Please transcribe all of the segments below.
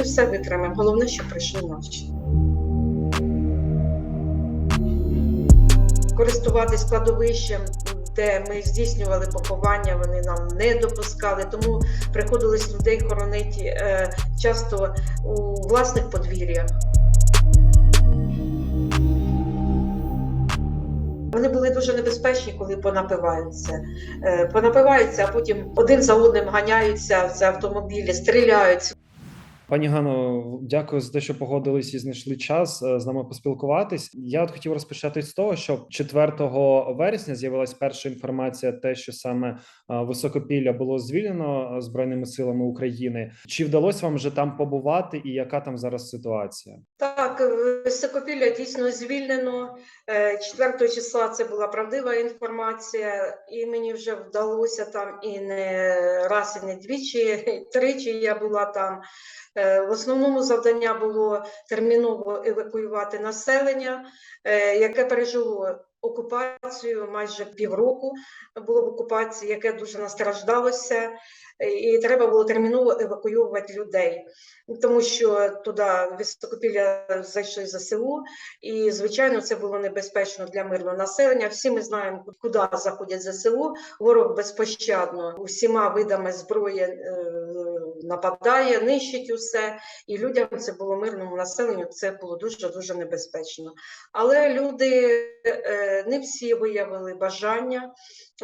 ми все витримаємо. Головне, що прийшли наші. Користуватись кладовищем, де ми здійснювали поховання, вони нам не допускали, тому приходилось людей хоронити е, часто у власних подвір'ях. Вони були дуже небезпечні, коли понапиваються. Е, Понапиваються, а потім один за одним ганяються в автомобілі, стріляють. Пані Гано, дякую за те, що погодились і знайшли час е, з нами поспілкуватись. Я от хотів розпочати з того, що 4 вересня з'явилась перша інформація, те, що саме е, високопілля було звільнено е, збройними силами України. Чи вдалося вам вже там побувати, і яка там зараз ситуація? Так, високопілля дійсно звільнено. Е, 4 числа це була правдива інформація, і мені вже вдалося там і не раз, і не двічі, тричі я була там. Е, В основному завдання було терміново евакуювати населення, е, яке пережило окупацію майже півроку було в окупації, яке дуже настраждалося, і треба було терміново евакуювати людей тому що туди високопілля зайшли ЗСУ, і звичайно це було небезпечно для мирного населення. Всі ми знаємо, куди заходять ЗСУ. Ворог безпощадно усіма видами зброї е, нападає, нищить усе. І людям це було мирному населенню. Це було дуже дуже небезпечно. Але люди е, не всі виявили бажання.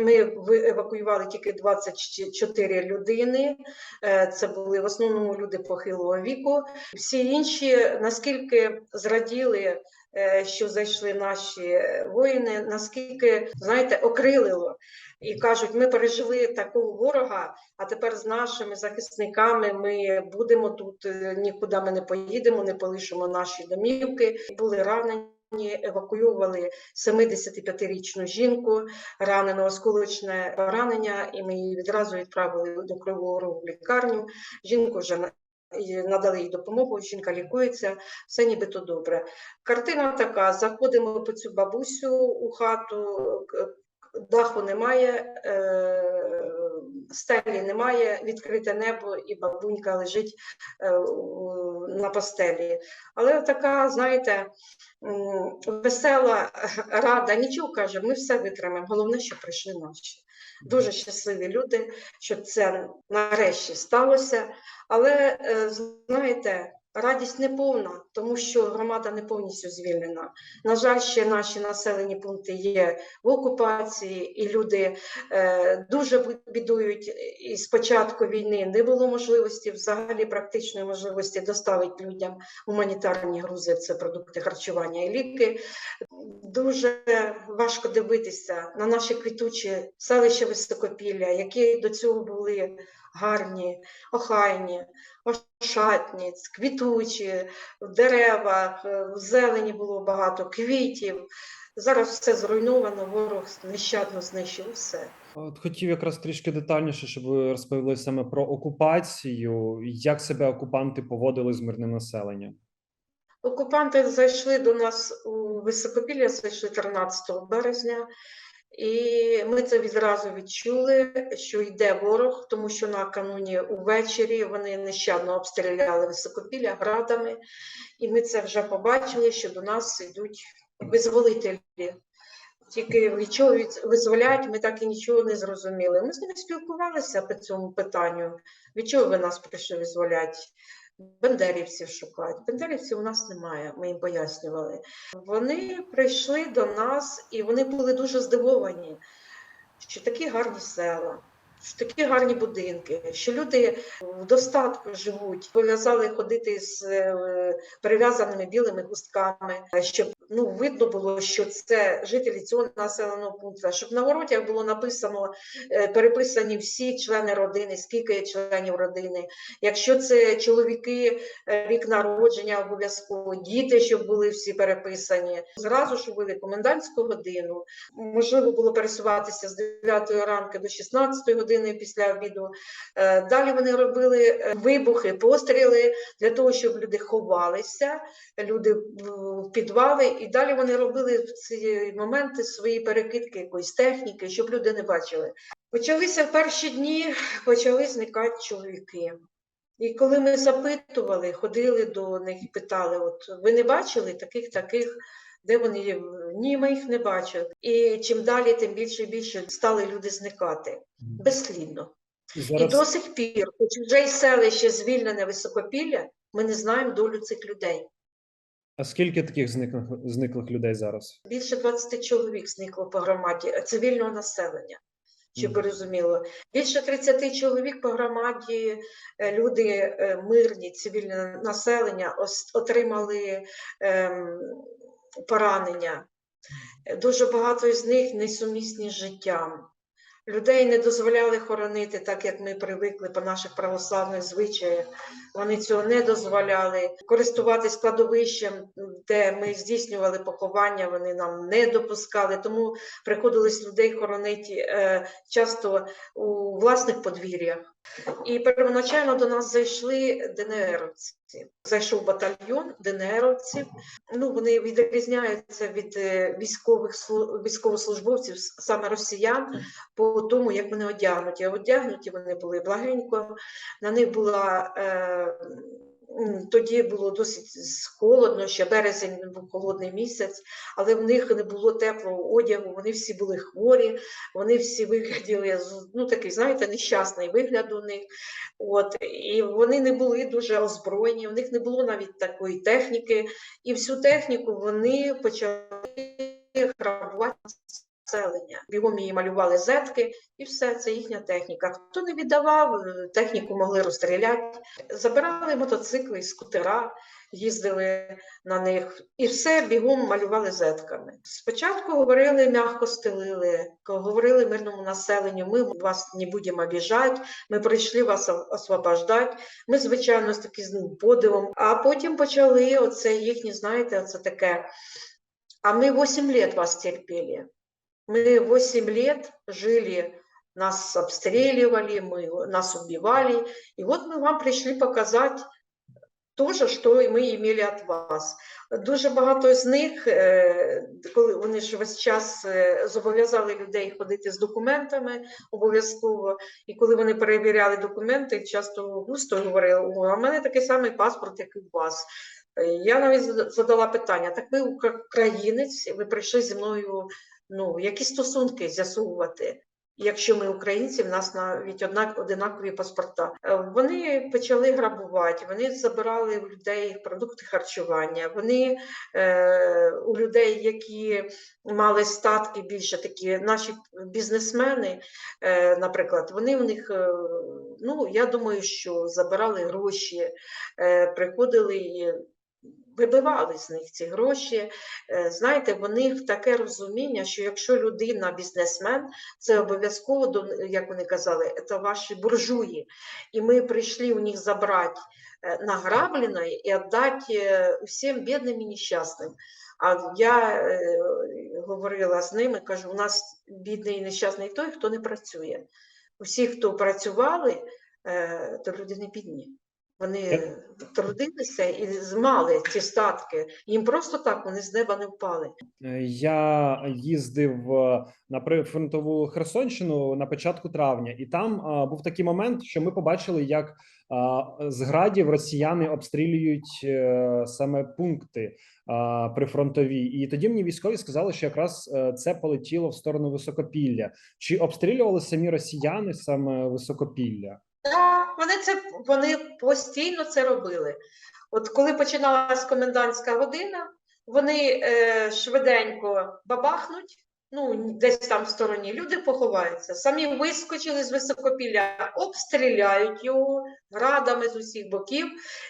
Ми евакуювали тільки 24 людини. Е, Це були в основному люди похилого віку. Всі інші наскільки зраділи, що зайшли наші воїни, наскільки знаєте, окрилило. І кажуть, ми пережили такого ворога, а тепер з нашими захисниками ми будемо тут, е, нікуди ми не поїдемо, не полишимо наші домівки. Були ранені. Евакуювали 75-річну жінку, ранено осколочне поранення, і ми її відразу відправили до Кривого Рогу лікарню. Жінку вже надали їй допомогу, жінка лікується, все нібито добре. Картина така: заходимо по цю бабусю у хату, даху немає, е, стелі немає, відкрите небо, і бабунька лежить е, на постелі. Але така, знаєте, весела, рада, нічого каже, ми все витримаємо. Головне, що прийшли наші. Дуже щасливі люди, що це нарешті сталося. Але е, знаєте, радість не повна, тому що громада не повністю звільнена. На жаль, ще наші населені пункти є в окупації, і люди е, дуже бідують. І з початку війни не було можливості, взагалі практичної можливості доставити людям гуманітарні грузи, це продукти харчування і ліки. Дуже важко дивитися на наші квітучі селища Високопілля, які до цього були гарні, охайні, ошатні, квітучі, в деревах, е, в зелені було багато квітів. Зараз все зруйновано, ворог нещадно знищив все. От хотів якраз трішки детальніше, щоб ви розповіли саме про окупацію, як себе окупанти поводили з мирним населенням. Окупанти зайшли до нас у Високопілля, зайшли 13 березня, і ми це відразу відчули, що йде ворог, тому що накануні увечері вони нещадно обстріляли Високопілля градами, і ми це вже побачили, що до нас йдуть визволителі. Тільки від чого від- визволяють, ми так і нічого не зрозуміли. Ми з ними спілкувалися по цьому питанню. Від чого ви нас прийшли визволяти? Бендерівців шукають. Бендерівців у нас немає, ми їм пояснювали. Вони прийшли до нас і вони були дуже здивовані, що такі гарні села, що такі гарні будинки, що люди в достатку живуть, пов'язали ходити з е, перев'язаними білими густками, щоб ну, видно було, що це жителі цього населеного пункту, щоб на воротях було написано, е, переписані всі члени родини, скільки є членів родини. Якщо це чоловіки, е, рік народження обов'язково, діти, щоб були всі переписані. Зразу ж ввели комендантську годину. Можливо було пересуватися з 9 ранку до 16 години після обіду. Е, Далі вони робили вибухи, постріли для того, щоб люди ховалися, люди в підвали, і далі вони робили в ці моменти свої перекидки якоїсь техніки, щоб люди не бачили. Почалися в перші дні, почали зникати чоловіки. І коли ми запитували, ходили до них і питали: от ви не бачили таких таких, де вони є? Ні, ми їх не бачили. І чим далі, тим більше і більше стали люди зникати безслідно. І І до сих пір, хоч вже й селище звільнене високопілля, ми не знаємо долю цих людей. А скільки таких зниклих зниклих людей зараз? Більше 20 чоловік зникло по громаді е, цивільного населення, щоб ви розуміли. Більше 30 чоловік по громаді, е, люди е, мирні, цивільне населення отримали ем, поранення. Дуже багато з них несумісні з життям. Людей не дозволяли хоронити так, як ми привикли по наших православних звичаях. Вони цього не дозволяли. Користуватись кладовищем, де ми здійснювали поховання, вони нам не допускали. Тому приходилось людей хоронити е, часто у власних подвір'ях. І первоначально до нас зайшли ДНРовці. Зайшов батальйон ДНРовців. Ну, вони відрізняються від е, військових слу- військовослужбовців, саме росіян, по тому, як вони одягнуті. Одягнуті вони були благенько, на них була. Е, тоді було досить холодно, ще березень був холодний місяць, але в них не було теплого одягу, вони всі були хворі, вони всі вигляділи, ну такий, знаєте, нещасний вигляд у них. От, і вони не були дуже озброєні, у них не було навіть такої техніки, і всю техніку вони почали грабувати населення. Бігом її малювали зетки, і все, це їхня техніка. Хто не віддавав, е, техніку могли розстріляти. Забирали мотоцикли, скутера, їздили на них, і все бігом малювали зетками. Спочатку говорили, м'яко стелили, говорили мирному населенню, ми вас не будемо обіжати, ми прийшли вас освобождати. Ми, звичайно, з таким подивом. А потім почали оце їхнє, знаєте, оце таке. А мы 8 лет вас терпели. Мы 8 лет жили, нас обстреливали, мы, нас убивали. И вот мы вам пришли показать то же, що і ми имели від вас. Дуже багато з них, е, коли вони ж весь час е, зобов'язали людей ходити з документами обов'язково, і коли вони перевіряли документи, часто густо говорили, о, а в мене такий самий паспорт, як і у вас. Е, Я навіть зада- задала питання: так ви укра- українець, ви прийшли зі мною ну, які стосунки з'ясовувати? Якщо ми українці, в нас навіть однак одинакові паспорта. Е, Вони почали грабувати, вони забирали у людей продукти харчування. Вони е, у людей, які мали статки більше такі, наші бізнесмени, е, наприклад, вони в них, е, ну я думаю, що забирали гроші, е, приходили і вибивали з них ці гроші. Е, Знаєте, в них таке розуміння, що якщо людина бізнесмен, це обов'язково, як вони казали, це ваші буржуї. І ми прийшли у них забрати е, награбленное і віддати е, усім бідним і нещасним. А я е, говорила з ними, кажу, у нас бідний і нещасний той, хто не працює. Усі, хто працювали, е, то люди не бідні. Вони трудилися і мали ці статки. Їм просто так вони з неба не впали. Е, Я їздив е, на прифронтову Херсонщину на початку травня, і там а, був такий момент, що ми побачили, як а, з градів росіяни обстрілюють е, саме пункти а, прифронтові. І тоді мені військові сказали, що якраз е, це полетіло в сторону високопілля. Чи обстрілювали самі росіяни саме високопілля? Так, вони це вони постійно це робили. От коли починалась комендантська година, вони е, швиденько бабахнуть, ну десь там в стороні люди поховаються, самі вискочили з високопілля, обстріляють його градами з усіх боків,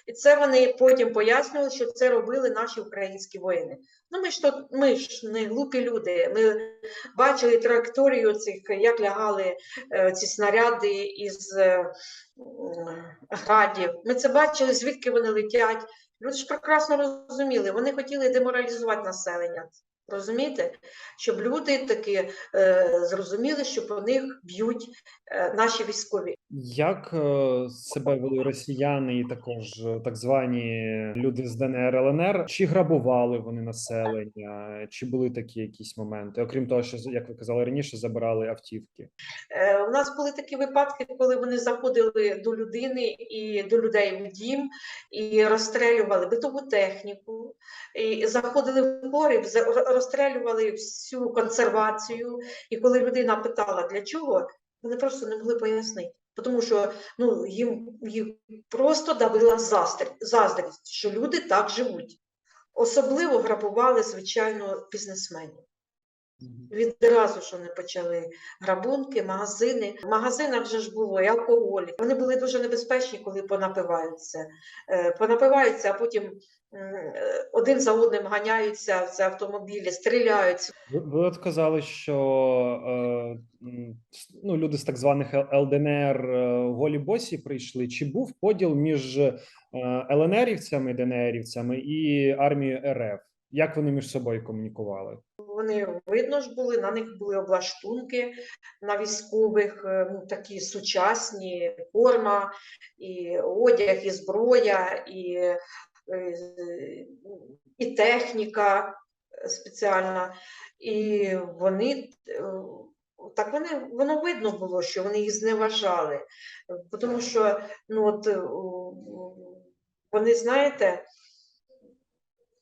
і це вони потім пояснювали, що це робили наші українські воїни. Ну ми ж то ми ж не глупі люди. Ми бачили траєкторію цих, як лягали е, ці снаряди із е, градів. Ми це бачили, звідки вони летять. Люди ж прекрасно розуміли, вони хотіли деморалізувати населення. Розумієте? Щоб люди таки е, зрозуміли, що по них б'ють е, наші військові. Як е, себе вели росіяни і також е, так звані люди з ДНР ЛНР? Чи грабували вони населення? Чи були такі якісь моменти? Окрім того, що як ви казали раніше, забирали автівки? Е, У нас були такі випадки, коли вони заходили до людини і до людей в дім і розстрелювали битову техніку, і заходили в погріб, розстрелювали всю консервацію. І коли людина питала для чого, вони просто не могли пояснити. Тому що ну, їм, їх просто давила заздрість, що люди так живуть. Особливо грабували, звичайно, бізнесменів. Відразу ж вони почали грабунки, магазини. В магазинах вже ж було і алкоголь. Вони були дуже небезпечні, коли понапиваються. Е, Понапиваються, а потім е, один за одним ганяються в ці автомобілі, стріляють. Ви, ви от казали, що е, ну, люди з так званих ЛДНР голі босі прийшли. Чи був поділ між ЛНРівцями, ДНРівцями і армією РФ? Як вони між собою комунікували? Вони видно ж були, на них були облаштунки на військових, е, ну, такі сучасні, форма, і одяг, і зброя, і, е, і техніка спеціальна. І вони е, так вони, воно видно було, що вони їх зневажали. Тому що ну, от, вони, знаєте,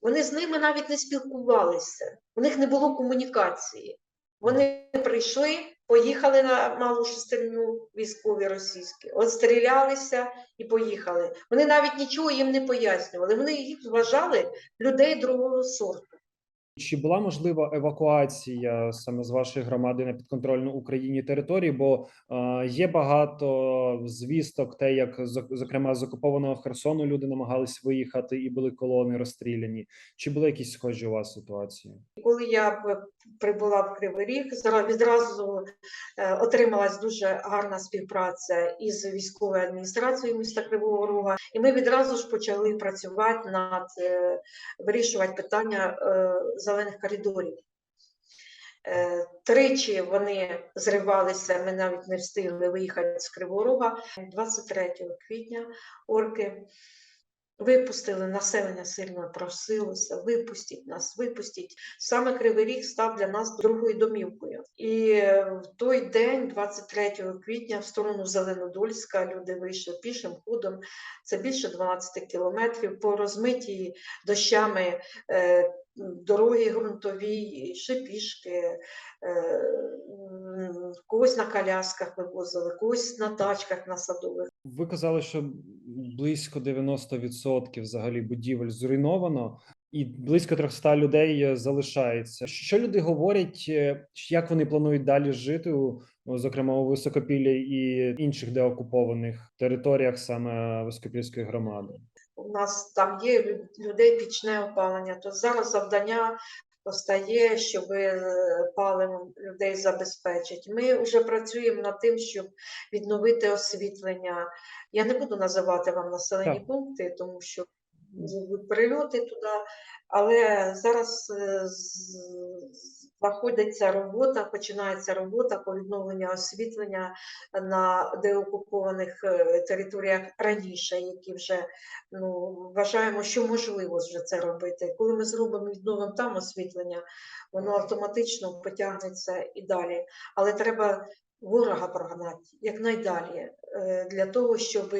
вони з ними навіть не спілкувалися, у них не було комунікації. Вони прийшли, поїхали на малу шестерню військові російські, отстрілялися і поїхали. Вони навіть нічого їм не пояснювали. Вони їх вважали людей другого сорту. Чи була можлива евакуація саме з вашої громади на підконтрольну Україні території? Бо е, є багато звісток, те, як зокрема з окупованого Херсону люди намагались виїхати і були колони розстріляні. Чи були якісь схожі у вас ситуації? Коли я прибула в Кривий Ріг, відразу е, отрималась дуже гарна співпраця із військовою адміністрацією міста Кривого Рога, і ми відразу ж почали працювати над е, вирішувати питання е, зелених коридорів. Тричі вони зривалися, ми навіть не встигли виїхати з Кривого Рога. 23 квітня орки випустили, населення сильно просилося, випустіть нас, випустіть. Саме Кривий Ріг став для нас другою домівкою. І в той день, 23 квітня, в сторону Зеленодольська, люди вийшли пішим ходом. Це більше 12 кілометрів по розмитій дощами е, дороги ґрунтові, йшли пішки, е, когось на колясках вивозили, когось на тачках на садових. Ви казали, що близько 90% взагалі будівель зруйновано, і близько 300 людей е, залишається. Що люди говорять, е, як вони планують далі жити, зокрема у Високопіллі і інших деокупованих територіях саме Високопільської громади? У нас там є людей пічне опалення, то зараз завдання постає, щоб паливом людей забезпечити. Ми вже працюємо над тим, щоб відновити освітлення. Я не буду називати вам населені Так. пункти, тому що прильоти туди, але зараз з- робота, починається робота по відновленню освітлення на деокупованих е, територіях раніше, які вже ну, вважаємо, що можливо вже це робити. Коли ми зробимо відновимо там освітлення, воно автоматично потягнеться і далі. Але треба ворога прогнати якнайдалі для того, щоб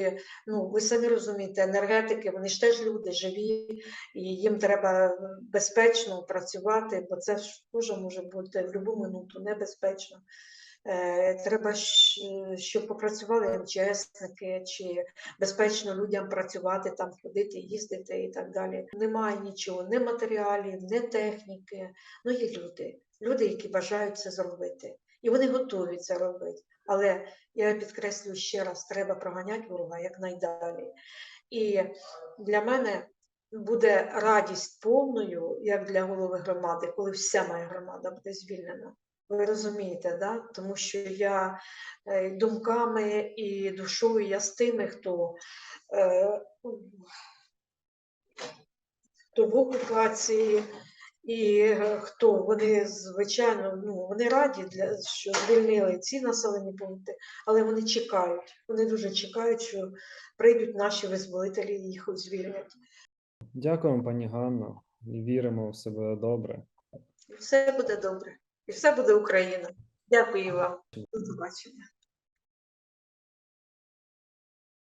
ну ви самі розумієте, енергетики, вони ж теж люди живі, і їм треба безпечно працювати, бо це ж може бути в будь-яку минуту небезпечно. Е, Треба, щоб попрацювали МЧСники, чи безпечно людям працювати, там ходити, їздити і так далі. Немає нічого, ні матеріалів, ні техніки. Ну є люди, люди, які бажають це зробити, і вони готові це робити. Але я підкреслюю ще раз: треба проганяти ворога якнайдалі. І для мене буде радість повною, як для голови громади, коли вся моя громада буде звільнена. Ви розумієте, да? тому що я е, думками і душою я з тими, хто, е, хто в окупації, І е, хто вони звичайно ну вони раді для що звільнили ці населені пункти, але вони чекають. Вони дуже чекають, що прийдуть наші визволителі і їх звільнять. Дякуємо, пані Ганно. І віримо в себе добре. І все буде добре, і все буде Україна. Дякую вам. До побачення.